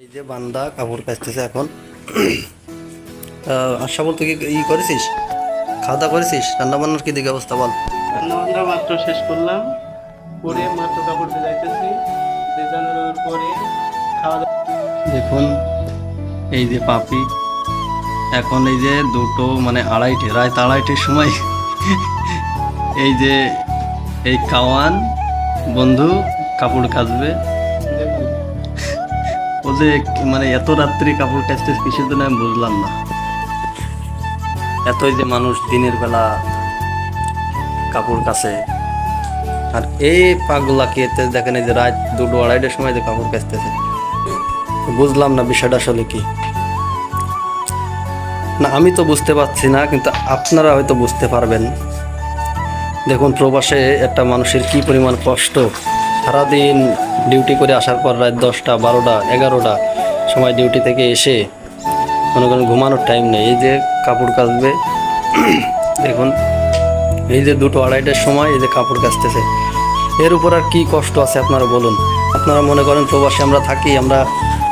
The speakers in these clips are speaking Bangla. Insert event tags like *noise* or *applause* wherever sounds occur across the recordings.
এই যে বান্দা কাপড় কাচতেছে এখন। *clears throat* আশা বলতে কি ই করেছিস? খাওয়া দাওয়া করেছিস? রান্না বান্নার কি দিকে অবস্থা বল। রান্নাবান্না মাত্র শেষ করলাম। করে মাত্র কাপড় দিয়ে যাইতেছি। পরে খাওয়া দাওয়া দেখুন এই যে পাপি এখন এই যে দুটো মানে আড়াইটে রাত আড়াইটের সময়। এই যে এই কাওয়ান বন্ধু কাপড় কাচবে। ও যে মানে এত রাত্রি কাপড় কাচতে কিসের জন্য আমি বুঝলাম না। এতই যে মানুষ দিনের বেলা কাপড় কাচে আর এই পাগলাকে এতে দেখেন এই যে রাত দুটো আড়াইটার সময় যে কাপড় কাচতেছে? বুঝলাম না বিষয়টা আসলে কি। না, আমি তো বুঝতে পারছি না, কিন্তু আপনারা হয়তো বুঝতে পারবেন। দেখুন, প্রবাসে একটা মানুষের কি পরিমাণ কষ্ট। সারাদিন ডিউটি করে আসার পর রাত দশটা, বারোটা, এগারোটা সময় ডিউটি থেকে এসে মনে করেন ঘুমানোর টাইম নেই। এই যে কাপড় কাচবে, *clears throat* দেখুন, এই যে দুটো আড়াইটার সময় এই যে কাপড় কাচতেছে। এর উপর আর কী কষ্ট আছে আপনারা বলুন? আপনারা মনে করেন প্রবাসে আমরা থাকি, আমরা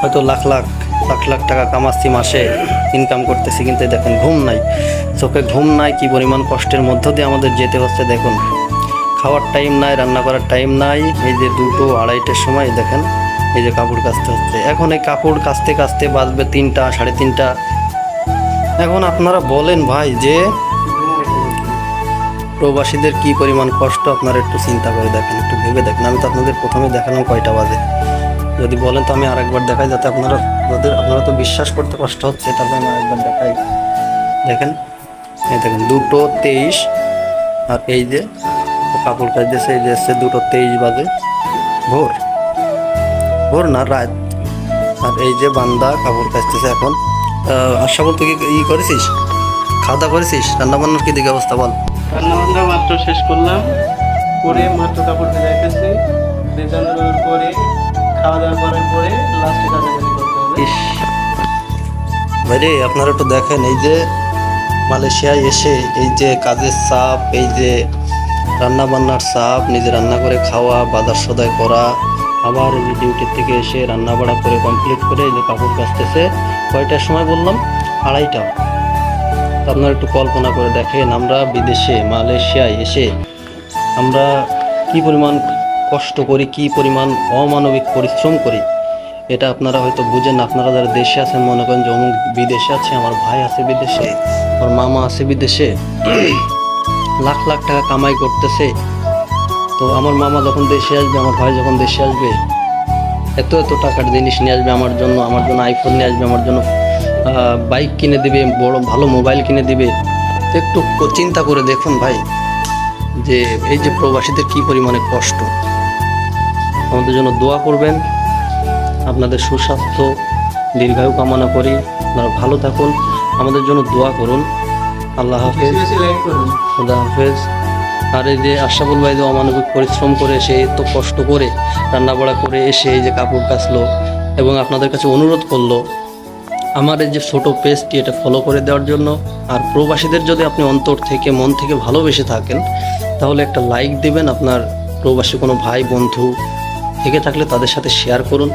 হয়তো লাখ লাখ লাখ লাখ টাকা কামাচ্ছি মাসে ইনকাম করতেছি, কিন্তু দেখেন, ঘুম নাই। চোখে ঘুম নাই, কি পরিমাণ কষ্টের মধ্য দিয়ে আমাদের যেতে হচ্ছে, দেখুন। খাওয়ার টাইম নাই, রান্না করার টাইম নাই। এই যে দুটো আড়াইটের সময়, দেখেন, এই যে কাপড় কাচতে হচ্ছে এখন এই কাপড় কাচতে কাচতে বাজবে তিনটা, সাড়ে তিনটা। এখন আপনারা বলেন ভাই যে প্রবাসীদের কি পরিমাণ কষ্ট, আপনারা একটু চিন্তা করে দেখেন, একটু ভেবে দেখেন। আমি তো আপনাদের প্রথমে দেখালাম কয়টা বাজে। যদি বলেন তো আমি আরেকবার দেখাই, যাতে আপনারা, আপনাদের, আপনারা তো বিশ্বাস করতে কষ্ট হচ্ছে তারপরে আমি আরেকবার দেখাই। দেখেন, এই দেখেন, দুটো তেইশ, আর এই যে ও কাপড় কাচতেছে এই যে দুটো তেইশ বাজে। ভোর। ভোর না রাত। আর এই যে বান্দা কাপড় কাচতেছে এখন। আহ, আশা বলতে কি ই করেছিস? খাওয়া দাওয়া করেছিস? রান্না বান্নার কি দিকে অবস্থা বল? রান্নাবান্না মাত্র শেষ করলাম। করে মাত্র কাপড় দিয়ে যাইতেছি পরে খাওয়া দাওয়া করার পরে লাস্টে কাজাকাজি করতে হবে। ইস। ভাইরে আপনারা একটু দেখেন এই যে মালয়েশিয়ায় এসে এই যে কাজের চাপ এই যে রান্না বান্নার চাপ, নিজে রান্না করে খাওয়া, বাজার সদাই করা, আবার এই ডিউটির থেকে এসে রান্না বাড়া করে কমপ্লিট করে এই যে কাপড় কাচতেছে, কয়টার সময় বললাম? আড়াইটা। আপনারা একটু কল্পনা করে দেখেন, আমরা বিদেশে, মালয়েশিয়ায় এসে আমরা কি পরিমাণ কষ্ট করি, কি পরিমাণ অমানবিক পরিশ্রম করি, এটা আপনারা হয়তো বুঝেন, আপনারা যারা দেশে আছেন, মনে করেন যে অমুক বিদেশে আছে, আমার ভাই আছে বিদেশে, আমার মামা আছে বিদেশে লাখ লাখ টাকা কামাই করতেছে। তো আমার মামা যখন দেশে আসবে, আমার ভাই যখন দেশে আসবে, এত এত টাকার জিনিস নিয়ে আসবে আমার জন্য আমার জন্য আইফোন নিয়ে আসবে, আমার জন্য বাইক কিনে দিবে, বড় ভালো মোবাইল কিনে দিবে। একটু চিন্তা করে দেখুন ভাই, যে এই যে প্রবাসীদের কি পরিমাণে কষ্ট। আমাদের জন্য দোয়া করবেন, আপনাদের সুস্বাস্থ্য, দীর্ঘায়ু কামনা করি, আপনারা ভালো থাকুন, আমাদের জন্য দোয়া করুন। আল্লাহ হাফেজ। খুদা হাফেজ। আর এই যে আশাফুল ভাই যে অমানবিক পরিশ্রম করে, সে এত কষ্ট করে রান্নাবাড়া করে এসে এই যে কাপড় কাচলো এবং আপনাদের কাছে অনুরোধ করল, আমার এই যে ছোটো পেজটি এটা ফলো করে দেওয়ার জন্য। আর প্রবাসীদের যদি আপনি অন্তর থেকে, মন থেকে ভালোবেসে থাকেন, তাহলে একটা লাইক দেবেন আপনার প্রবাসী কোনো ভাই, বন্ধু থেকে থাকলে তাদের সাথে শেয়ার করুন।